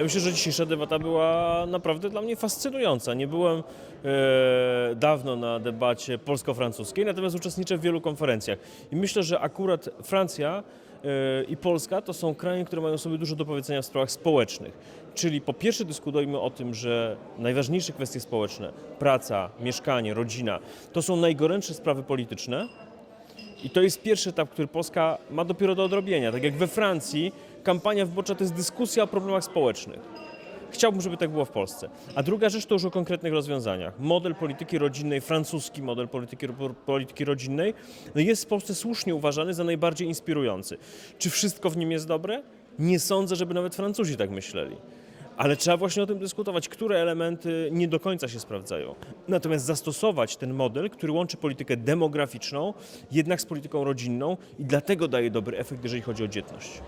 Ja myślę, że dzisiejsza debata była naprawdę dla mnie fascynująca. Nie byłem e, dawno na debacie polsko-francuskiej, natomiast uczestniczę w wielu konferencjach. I myślę, że akurat Francja e, i Polska to są kraje, które mają sobie dużo do powiedzenia w sprawach społecznych. Czyli po pierwsze dyskutujmy o tym, że najważniejsze kwestie społeczne, praca, mieszkanie, rodzina, to są najgorętsze sprawy polityczne, i to jest pierwszy etap, który Polska ma dopiero do odrobienia. Tak jak we Francji, kampania wyborcza to jest dyskusja o problemach społecznych. Chciałbym, żeby tak było w Polsce. A druga rzecz to już o konkretnych rozwiązaniach. Model polityki rodzinnej, francuski model polityki, polityki rodzinnej, no jest w Polsce słusznie uważany za najbardziej inspirujący. Czy wszystko w nim jest dobre? Nie sądzę, żeby nawet Francuzi tak myśleli. Ale trzeba właśnie o tym dyskutować, które elementy nie do końca się sprawdzają. Natomiast zastosować ten model, który łączy politykę demograficzną jednak z polityką rodzinną i dlatego daje dobry efekt, jeżeli chodzi o dzietność.